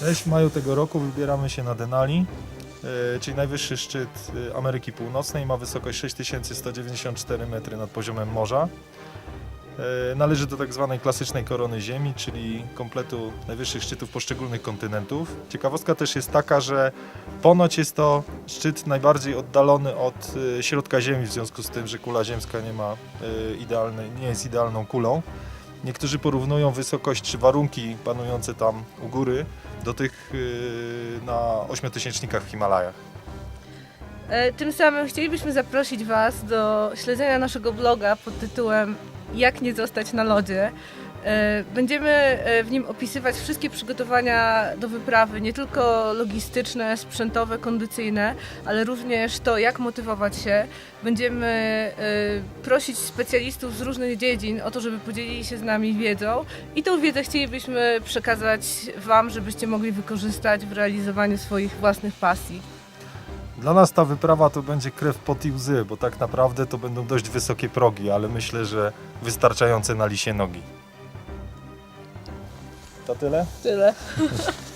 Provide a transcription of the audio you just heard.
Cześć, w maju tego roku wybieramy się na Denali, e, czyli najwyższy szczyt e, Ameryki Północnej. Ma wysokość 6194 metry nad poziomem morza. E, Należy do tak zwanej klasycznej korony Ziemi, czyli kompletu najwyższych szczytów poszczególnych kontynentów. Ciekawostka też jest taka, że ponoć jest to szczyt najbardziej oddalony od środka Ziemi, w związku z tym, że kula ziemska nie ma idealnej, nie jest idealną kulą. Niektórzy porównują wysokość czy warunki panujące tam u góry do tych yy, na ośmiotysięcznikach w Himalajach. E, Tym samym chcielibyśmy zaprosić Was do śledzenia naszego bloga pod tytułem Jak nie zostać na lodzie. E, Będziemy e, w nim opisywać wszystkie przygotowania do wyprawy, nie tylko logistyczne, sprzętowe, kondycyjne, ale również to, jak motywować się. Będziemy e, prosić specjalistów z różnych dziedzin o to, żeby podzielili się z nami wiedzą i tą wiedzę chcielibyśmy przekazać Wam, żebyście mogli wykorzystać w realizowaniu swoich własnych pasji. Dla nas ta wyprawa to będzie krew pot i łzy, bo tak naprawdę to będą dość wysokie progi, ale myślę, że wystarczające na lisie nogi. To tyle? Tyle.